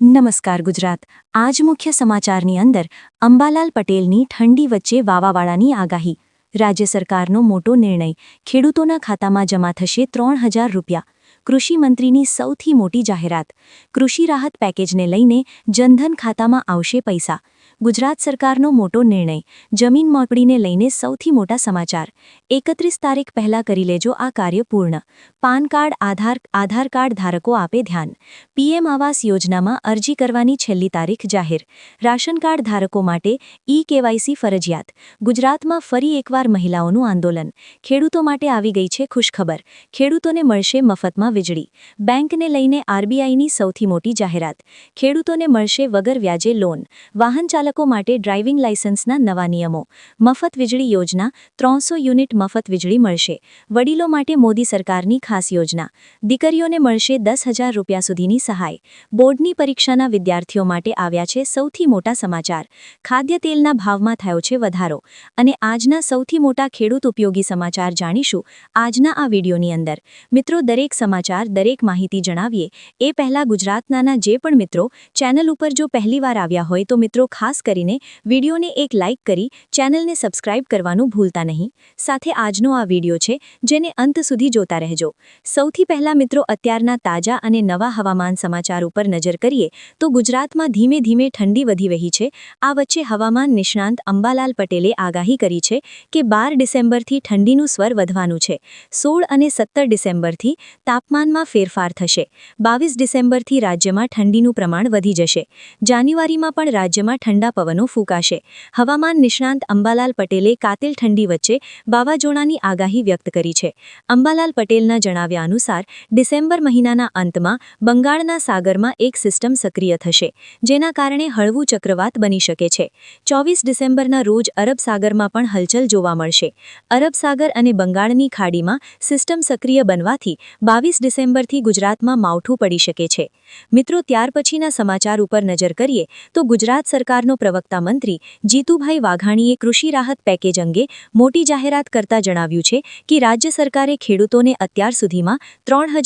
નમસ્કાર ગુજરાત. આજ મુખ્ય સમાચારની અંદર અંબાલાલ પટેલની ઠંડી વચ્ચે વાવાવાળાની આગાહી. રાજ્ય સરકારનો મોટો નિર્ણય. ખેડૂતોના ખાતામાં જમા થશે ત્રણ હજાર રૂપિયા. કૃષિ મંત્રીની સૌથી મોટી જાહેરાત. કૃષિ રાહત પેકેજને લઈને જનધન ખાતામાં આવશે પૈસા. ગુજરાત સરકારનો મોટો નિર્ણય. જમીન મોકળીને લઈને સૌથી મોટા સમાચાર. એકત્રીસ તારીખ પહેલા કરી લેજો આ કાર્ય પૂર્ણ. પાન કાર્ડ, આધાર આધાર કાર્ડ ધારકો આપે ધ્યાન. પીએમ આવાસ યોજનામાં અરજી કરવાની છેલ્લી તારીખ જાહેર. રાશન કાર્ડ ધારકો માટે ઈ કેવાયસી ફરજિયાત. ગુજરાતમાં ફરી એકવાર મહિલાઓનું આંદોલન. ખેડૂતો માટે આવી ગઈ છે ખુશખબર. ખેડૂતોને મળશે મફતમાં વીજળી. બેંકને લઈને આરબીઆઈની સૌથી મોટી જાહેરાત. ખેડૂતોને મળશે વગર વ્યાજે લોન. વાહન ચાલકો માટે ડ્રાઇવિંગ લાયસન્સના નવા નિયમો. મફત વીજળી યોજના, ત્રણસો યુનિટ મફત વીજળી મળશે. વડીલો માટે મોદી સરકારની ખાસ યોજના. દીકરીઓને મળશે દસ રૂપિયા સુધીની સહાય. બોર્ડની પરીક્ષાના વિદ્યાર્થીઓ માટે આવ્યા છે સૌથી મોટા સમાચાર. ખાદ્ય તેલના ભાવમાં થયો છે વધારો. અને આજના સૌથી મોટા ખેડૂત ઉપયોગી સમાચાર જાણીશું આજના આ વિડીયોની અંદર. મિત્રો, દરેક સમાચાર, દરેક માહિતી જણાવીએ. એ પહેલા ગુજરાતનાના જે પણ મિત્રો, ચેનલ ઉપર જો પહેલીવાર આવ્યા હોય તો મિત્રો, ખાસ કરીને વિડીયોને એક લાઇક કરી ચેનલને સબસ્ક્રાઇબ કરવાનું ભૂલતા નહીં. સાથે આજનો આ વીડિયો છે, જેને અંત સુધી જોતા રહેજો. સૌથી પહેલા મિત્રો અત્યારના તાજા અને નવા હવામાન સમાચાર ઉપર નજર કરીએ, તો ગુજરાતમાં ધીમે ધીમે ઠંડી વધી રહી છે. આ વચ્ચે હવામાન નિષ્ણાંત અંબાલાલ પટેલે આગાહી કરી છે કે બાર ડિસેમ્બરથી ઠંડીનું સ્વર વધવાનું છે. સોળ અને સત્તર ડિસેમ્બરથી તાપમાનમાં ફેરફાર થશે. બાવીસ ડિસેમ્બરથી રાજ્યમાં ઠંડીનું પ્રમાણ વધી જશે. જાન્યુઆરીમાં પણ રાજ્યમાં ઠંડા પવનો ફૂંકાશે. હવામાન નિષ્ણાંત અંબાલાલ પટેલે કાતિલ ઠંડી વચ્ચે વાવાઝોડાની આગાહી વ્યક્ત કરી છે. અંબાલાલ પટેલના જણાવ્યા અનુસાર, ડિસેમ્બર મહિનાના અંતમાં બંગાળના સાગરમાં એક સિસ્ટમ સક્રિય થશે, જેના કારણે હળવું ચક્રવાત બની શકે છે. ચોવીસ ડિસેમ્બરના રોજ અરબ સાગરમાં પણ હલચલ જોવા મળશે. અરબ સાગર અને બંગાળની ખાડીમાં સિસ્ટમ સક્રિય બનવાથી બાવીસ ડિસેમ્બરથી ગુજરાતમાં માવઠું પડી શકે છે. મિત્રો, ત્યાર પછીના સમાચાર ઉપર નજર કરીએ તો ગુજરાત સરકારનો પ્રવક્તા મંત્રી જીતુભાઈ વાઘાણીએ કૃષિ રાહત પેકેજ અંગે મોટી જાહેરાત કરતા જણાવ્યું છે કે રાજ્ય સરકારે ખેડૂતોને અત્યાર સુધીમાં ત્રણ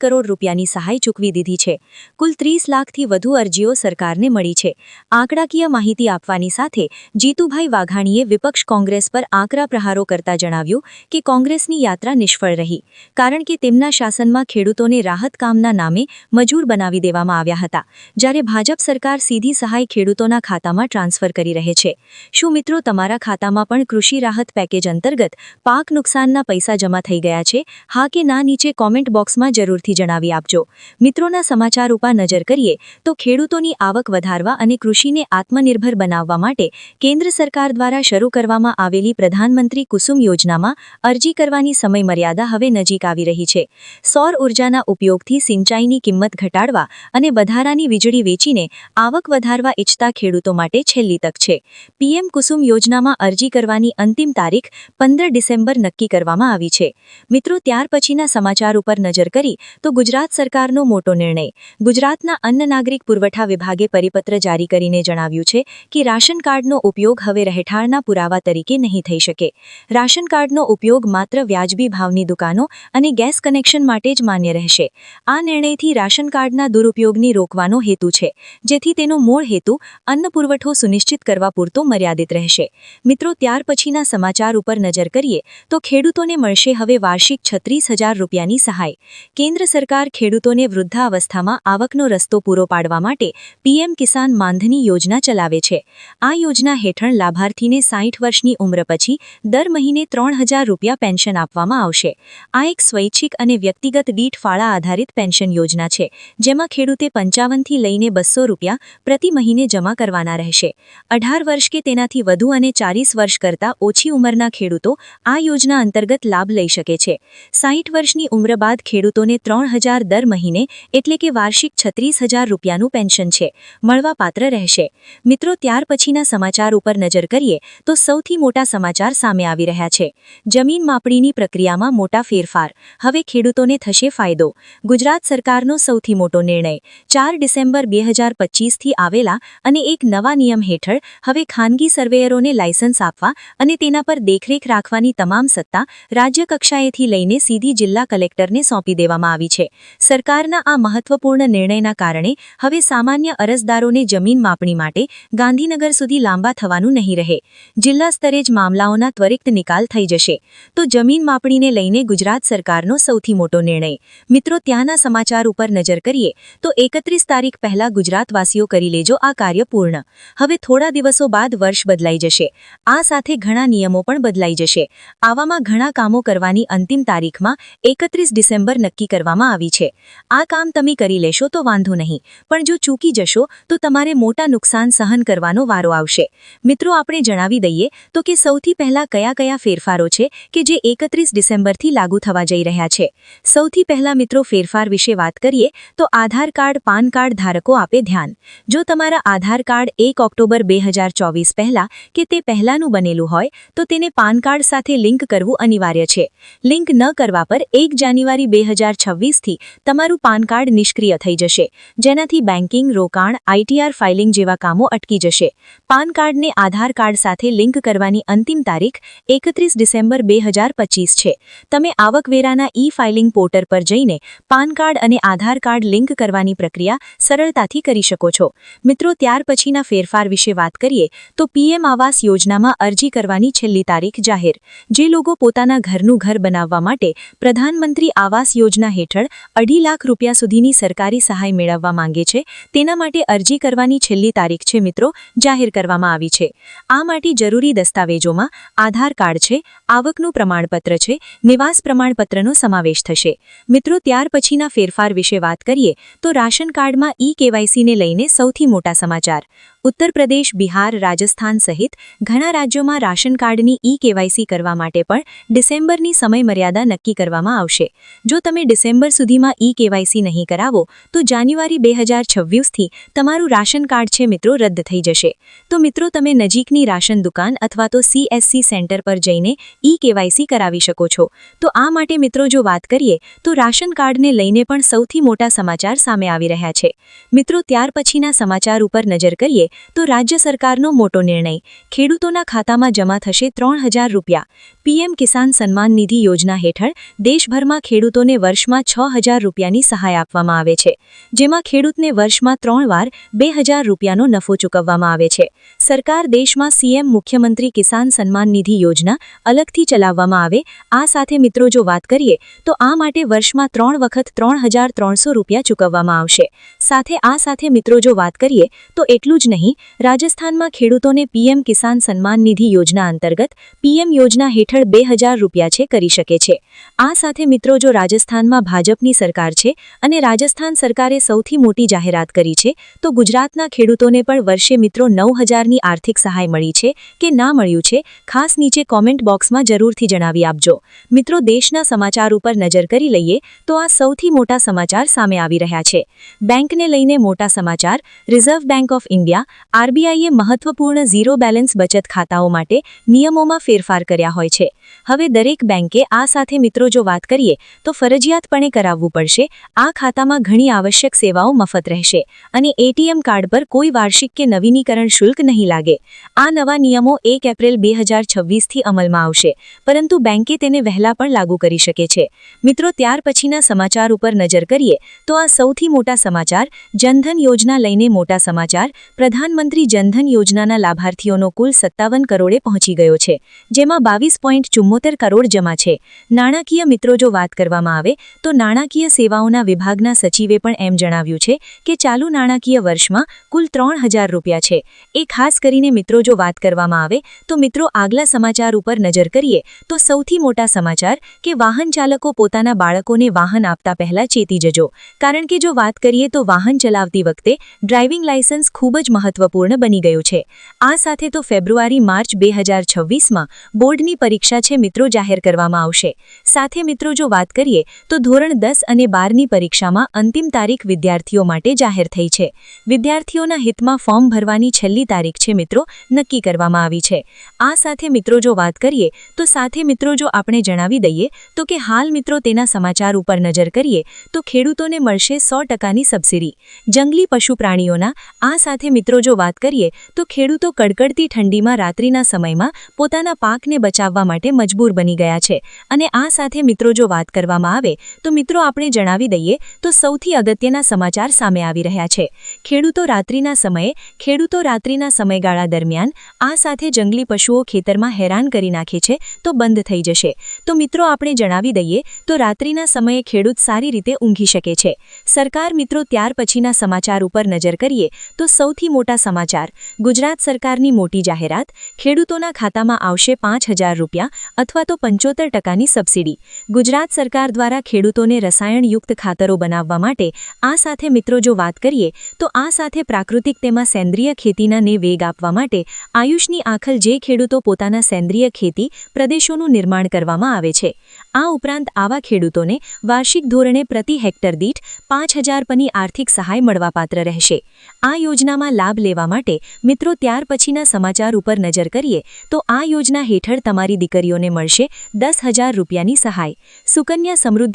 કરોડ રૂપિયાની સહાય ચૂકવી દીધી છે. કુલ ત્રીસ લાખથી વધુ અરજીઓ સરકારને મળી છે. આંકડાકીય માહિતી આપવાની સાથે જીતુભાઈ વાઘાણીએ વિપક્ષ કોંગ્રેસ પર આકરા પ્રહારો કરતા જણાવ્યું કે કોંગ્રેસની યાત્રા નિષ્ફળ રહી, કારણ કે તેમના શાસનમાં ખેડૂતોને રાહત કામના નામે મજૂર બનાવી દેવામાં આવ્યા હતા. જ્યારે ભાજપ સરકાર સીધી સહાય ખેડૂતોના ખાતામાં ટ્રાન્સફર કરી રહે છે. શું મિત્રો તમારા ખાતામાં પણ કૃષિ રાહત પેકેજ અંતર્ગત પાક નુકસાનના પૈસા જમા થઈ ગયા છે? હા કે ના નીચે કોમેન્ટ બોક્સમાં જરૂરથી જણાવી આપજો. મિત્રોના સમાચાર ઉપર નજર કરીએ તો ખેડૂતોની આવક વધારવા અને કૃષિને આત્મનિર્ભર બનાવવા માટે કેન્દ્ર સરકાર દ્વારા શરૂ કરવામાં આવેલી પ્રધાનમંત્રી કુસુમ યોજનામાં અરજી કરવાની સમયમર્યાદા હવે નજીક આવી રહી છે. સૌર ઉર્જાના ઉપયોગથી સિંચાઈની કિંમત ઘટાડવા અને વધારાની વીજળી વેચીને આવક વધારવા ઇચ્છતા ખેડૂતો માટે છેલ્લી તક છે. પીએમ કુસુમ યોજનામાં અરજી કરવાની અંતિમ તારીખ પંદર ડિસેમ્બર નક્કી કરવામાં આવી છે. મિત્રો, ત્યાર પછીના સમાચાર ઉપર નજર કરી તો ગુજરાત સરકારનો મોટો નિર્ણય. ગુજરાતના અન્ન નાગરિક પુરવઠા વિભાગે પરિપત્ર જારી કરીને જણાવ્યું છે કે રાશન કાર્ડનો ઉપયોગ હવે રહેઠાણના પુરાવા તરીકે નહીં થઈ શકે. રાશન કાર્ડનો ઉપયોગ માત્ર વ્યાજબી ભાવની દુકાનો અને ગેસ કનેક્શન માટે જ માન્ય રહેશે. આ નિર્ણયથી રાશન કાર્ડના દુરુપયોગની રોકવાનો હેતુ છે, જેથી તેનો મૂળ હેતુ અન્ન પુરવઠો સુનિશ્ચિત કરવા પૂરતો મર્યાદિત રહેશે. મિત્રો, ત્યાર પછીના સમાચાર ઉપર નજર કરીએ, તો ખેડૂતોને મળશે હવે વાર્ષિક છત્રીસ હજાર રૂપિયાની સહાય. કેન્દ્ર સરકાર ખેડૂતોને વૃદ્ધાવસ્થામાં આવકનો રસ્તો પૂરો પાડવા માટે પીએમ કિસાન માનધની યોજના ચલાવે છે. આ યોજના હેઠળ લાભાર્થીને સાઠ વર્ષની ઉંમર પછી દર મહિને ત્રણ હજાર રૂપિયા પેન્શન આપવામાં આવશે. આ એક સ્વૈચ્છિક અને વ્યક્તિગત દીઠ ફાળા આધારિત પેન્શન યોજના છે, જેમાં ખેડૂતે પંચાવનથી લઈને બસો રૂપિયા પ્રતિ મહિને જમા કરવાના રહેશે. અઢાર વર્ષ કે તેનાથી વધુ અને ચાલીસ વર્ષ કરતાં ઓછી ઉંમરના ખેડૂતો આ યોજના અંતર્ગત લાભ લઈ શકે છે. સાઠ વર્ષની ઉંમર બાદ ખેડૂતોને ત્રણ દર મહિને, એટલે કે વાર્ષિક છત્રીસ રૂપિયાનું પેન્શન છે મળવાપાત્ર રહેશે. મિત્રો, ત્યાર પછીના સમાચાર ઉપર નજર કરીએ, તો સૌથી મોટા સમાચાર સામે આવી રહ્યા છે. જમીન માપણીની પ્રક્રિયામાં મોટા ફેરફાર. હવે ખેડૂતોને થશે ફાયદો. ગુજરાત સરકારનો સૌથી મોટો નિર્ણય. ચાર ડિસેમ્બર બે હજાર પચીસથી આવેલા અને એક નવા નિયમ હેઠળ હવે ખાનગી સર્વેયરોને લાયસન્સ આપવા અને તેના પર દેખરેખ રાખવાની તમામ સત્તા રાજ્ય કક્ષાએથી લઈને સીધી જિલ્લા કલેક્ટરને સોંપી દેવામાં આવી છે. સરકારના આ મહત્વપૂર્ણ નિર્ણયના કારણે હવે સામાન્ય અરજદારોને જમીન માપણી માટે ગાંધીનગર સુધી લાંબા થવાનું નહીં રહે. જિલ્લા સ્તરે જ મામલાઓના ત્વરિત નિકાલ થઈ જશે. તો જમીન માપણીને લઈને ગુજરાત સરકારનો સૌથી મોટો નિર્ણય. મિત્રો, ત્યાંના સમાચાર ઉપર નજર કરીએ તો એકત્રીસ તારીખ પહેલા ગુજરાતવાસીઓ કરી લેજો આ કાર્ય પૂર્ણ હવે થોડા દિવસો બાદ વર્ષ બદલાઈ જશે. આ સાથે ઘણા નિયમો પણ બદલાઈ જશે. આવામાં ઘણા કામો કરવાની અંતિમ તારીખમાં એકત્રીસ ડિસેમ્બર નક્કી કરવામાં આવી છે. આ કામ તમે કરી લેશો તો વાંધો નહીં. પણ જો ચૂકી જશો તો તમારે મોટા નુકસાન સહન કરવાનો વારો આવશે. મિત્રો, આપણે જણાવી દઈએ તો કે સૌથી પહેલા કયા કયા ફેરફારો છે કે જે એકત્રીસ ડિસેમ્બરથી લાગુ થવા જઈ રહ્યા છે? સૌથી પહેલા મિત્રો, ફેરફાર વિશે વાત કરીએ તો આધાર કાર્ડ, પાન કાર્ડ ધારકો આપે ધ્યાન. જો તમારા આધાર કાર્ડ એક ઓક્ટોબર બે હજાર ચોવીસ પહેલાં કે તે પહેલાનું બનેલું હોય, તો તેને પાન કાર્ડ સાથે લિંક કરવું અનિવાર્ય છે. લિંક ન કરવા પર એક જાન્યુઆરી બે હજાર છવ્વીસથી તમારું પાન કાર્ડ નિષ્ક્રિય થઈ જશે, જેનાથી બેન્કિંગ રોકાણ આઈટીઆર ફાઇલિંગ જેવા કામો અટકી જશે. પાન કાર્ડને આધાર કાર્ડ સાથે લિંક કરવાની અંતિમ તારીખ એકત્રીસ ડિસેમ્બર બે હજાર પચીસ છે. તમે આવકવેરાના ઈ ફાઇલિંગ પોર્ટર પર જઈને પાન કાર્ડ અને આધાર કાર્ડ લિંક કરવાની પ્રક્રિયા સરળતાથી કરી શકો છો. મિત્રો, ત્યાર પછીના ફેરફાર વિશે વાત કરીએ, તો પીએમ આવાસ યોજનામાં અરજી કરવાની છેલ્લી તારીખ જાહેર, જે લોકો પોતાના ઘરનું ઘર બનાવવા માટે પ્રધાનમંત્રી આવાસ યોજના હેઠળ અઢી લાખ રૂપિયા સુધીની સરકારી સહાય મેળવવા માંગે છે, તેના માટે અરજી કરવાની છેલ્લી તારીખ છે મિત્રો, જાહેર કરવામાં આવી છે. આ માટે જરૂરી દસ્તાવેજોમાં આધાર કાર્ડ છે, આવકનું પ્રમાણપત્ર છે, નિવાસ પ્રમાણપત્રનો સમાવેશ થશે. મિત્રો, ત્યાર પછીના ફેરફાર વિશે વાત કરીએ, તો રાશન કાર્ડમાં ઈ કેવાયસીને લઈને સૌથી મોટા સમાચાર. lugar ઉત્તર પ્રદેશ, બિહાર, રાજસ્થાન સહિત ઘણા રાજ્યોમાં રાશન કાર્ડની ઈ કેવાયસી કરવા માટે પણ ડિસેમ્બરની સમયમર્યાદા નક્કી કરવામાં આવશે. જો તમે ડિસેમ્બર સુધીમાં ઈ કેવાયસી નહીં કરાવો, તો જાન્યુઆરી બે હજાર છવ્વીસથી તમારું રાશન કાર્ડ છે મિત્રો રદ થઈ જશે. તો મિત્રો તમે નજીકની રાશન દુકાન અથવા તો સીએસસી સેન્ટર પર જઈને ઈ કેવાયસી કરાવી શકો છો. તો આ માટે મિત્રો જો વાત કરીએ, તો રાશન કાર્ડને લઈને પણ સૌથી મોટા સમાચાર સામે આવી રહ્યા છે. મિત્રો ત્યાર પછીના સમાચાર ઉપર નજર કરીએ તો રાજ્ય સરકારનો મોટો નિર્ણય. ખેડૂતોના ખાતામાં જમા થશે ત્રણ હજાર રૂપિયા. પીએમ કિસાન સન્માન નિધિ યોજના હેઠળ દેશભરમાં ખેડૂતોને વર્ષમાં છ હજાર રૂપિયાની સહાય આપવામાં આવે છે. જેમાં ખેડૂતને વર્ષમાં ત્રણ વાર બે હજાર રૂપિયાનો નફો ચૂકવવામાં આવે છે. સરકાર દેશમાં સીએમ મુખ્યમંત્રી કિસાન સન્માન નિધિ યોજના અલગથી ચલાવવામાં આવે. આ સાથે મિત્રો જો વાત કરીએ, તો આ માટે વર્ષમાં ત્રણ વખત ત્રણ હજાર ત્રણસો રૂપિયા ચૂકવવામાં આવશે. સાથે આ સાથે મિત્રો જો વાત કરીએ, તો એટલું જ નહીં. રાજસ્થાનમાં ખેડૂતોને પીએમ કિસાન સન્માન નિધિ યોજના અંતર્ગત પીએમ યોજના હેઠળ બે રૂપિયા છે કરી શકે છે. આ સાથે મિત્રો, જો રાજસ્થાનમાં ભાજપની સરકાર છે અને રાજસ્થાન સરકારે સૌથી મોટી જાહેરાત કરી છે, તો ગુજરાતના ખેડૂતોને પણ વર્ષે મિત્રો નવ હજારની આર્થિક સહાય મળી છે કે ના મળ્યું છે, ખાસ નીચે કોમેન્ટ બોક્સમાં જરૂરથી જણાવી આપજો. મિત્રો, દેશના સમાચાર ઉપર નજર કરી લઈએ, તો આ સૌથી મોટા સમાચાર સામે આવી રહ્યા છે. બેંકને લઈને મોટા સમાચાર, રિઝર્વ બેંક ઓફ ઇન્ડિયા આરબીઆઈએ મહત્વપૂર્ણ ઝીરો બેલેન્સ બચત ખાતાઓ માટે નિયમોમાં ફેરફાર કર્યા હોય છે. હવે દરેક બેંકે આ સાથે મિત્રો જો વાત કરીએ, તો ફરજિયાતપણે કરાવવું પડશે. આ ખાતામાં ઘણી આવશ્યક સેવાઓ મફત રહેશે અને એટીએમ કાર્ડ પર કોઈ વાર્ષિક કે નવીનીકરણ શુલ્ક નહીં લાગે. આ નવા નિયમો એક એપ્રિલ બે હજાર છવ્વીસથી અમલમાં આવશે, પરંતુ બેંકે તેને વહેલા પણ લાગુ કરી શકે છે. મિત્રો, ત્યાર પછીના સમાચાર ઉપર નજર કરીએ, તો આ સૌથી મોટા સમાચાર, જનધન યોજના લઈને મોટા સમાચાર. પ્રધાનમંત્રી જનધન યોજનાના લાભાર્થીઓનો કુલ સત્તાવન કરોડે પહોંચી ગયો છે, જેમાં બાવીસ પોઈન્ટ ચુમ્મોતેર કરોડ જમા છે. નાણાકીય મિત્રો જો વાત કરવામાં આવે, તો નાણાકીય સેવાઓના વિભાગના સચિવે પણ એમ જણાવ્યું છે કે ચાલુ નાણાકીય વર્ષમાં કુલ ત્રણ હજાર રૂપિયા છે. એ ખાસ કરીને મિત્રો જો વાત કરવામાં આવે, તો મિત્રો આગલા સમાચાર ઉપર નજર કરીએ, તો સૌથી મોટા સમાચાર કે વાહન ચાલકો પોતાના બાળકોને વાહન આપતા પહેલા ચેતી જજો. કારણ કે જો વાત કરીએ, તો વાહન ચલાવતી વખતે ડ્રાઇવિંગ લાયસન્સ ખૂબ જ મહત્વપૂર્ણ બની ગયું છે. આ સાથે તો ફેબ્રુઆરી માર્ચ બે હજાર છવ્વીસમાં બોર્ડની પરીક્ષા છે મિત્રો જાહેર કરવામાં આવશે. સાથે મિત્રો જો વાત કરીએ, તો ધોરણ દસ અને બારની પરીક્ષામાં અંતિમ તારીખ વિદ્યાર્થીઓ માટે જાહેર થઈ છે. વિદ્યાર્થીઓના હિતમાં ફોર્મ ભરવાની છેલ્લી તારીખ છે મિત્રો, નક્કી કરવામાં આવી છે. આ સાથે મિત્રો જો વાત કરીએ, તો સાથે મિત્રો જો આપણે જણાવી દઈએ, તો કે હાલ મિત્રો તેના સમાચાર ઉપર નજર કરીએ, તો ખેડૂતોને મળશે સો ટકાની સબસિડી. જંગલી પશુ પ્રાણીઓના, આ સાથે મિત્રો જો વાત કરીએ, તો ખેડૂતો કડકડતી ઠંડીમાં રાત્રિના સમયમાં પોતાના પાકને બચાવવા માટે મજબૂર બની ગયા છે. અને આ સાથે મિત્રો જો વાત કરવામાં આવે, તો મિત્રો આપણે જણાવી દઈએ, તો સૌથી અગત્યના સમાચાર સામે આવી રહ્યા છે. ખેડૂતો રાત્રિના સમયે, ખેડૂતો રાત્રિના સમયગાળા દરમિયાન આ સાથે જંગલી પશુઓ ખેતરમાં હેરાન કરી નાખે છે, તો બંધ થઈ જશે. તો મિત્રો આપણે જણાવી દઈએ, તો રાત્રિના સમયે ખેડૂત સારી રીતે ઊંઘી શકે છે. સરકાર મિત્રો ત્યાર પછીના સમાચાર ઉપર નજર કરીએ, તો સૌથી મોટા સમાચાર. ગુજરાત સરકારની મોટી જાહેરાત, ખેડૂતોના ખાતામાં આવશે પાંચ રૂપિયા અથવા તો પંચોતેર ટકાની સબસિડી. ગુજરાત સરકાર દ્વારા ખેડૂતોને રસાયણયુક્ત ખાતરો બનાવવા માટે આ સાથે મિત્રો જો વાત કરીએ, તો આ સાથે પ્રાકૃતિક તેમાં સેન્દ્રિય ખેતીના ને વેગ આપવા માટે આયુષની આખલ જે ખેડૂતો પોતાના સેન્દ્રિય ખેતી પ્રદેશોનું નિર્માણ કરવામાં આવે છે. આ ઉપરાંત આવા ખેડૂતોને વાર્ષિક ધોરણે પ્રતિ હેક્ટર દીઠ પાંચ હજાર પની આર્થિક સહાય મળવાપાત્ર રહેશે. આ યોજનામાં લાભ લેવા માટે મિત્રો ત્યાર પછીના સમાચાર ઉપર નજર કરીએ તો આ યોજના હેઠળ તમારી દીકરીઓને મળશે દસ હજાર રૂપિયાની સહાય. સુકન્યા સમૃદ્ધિ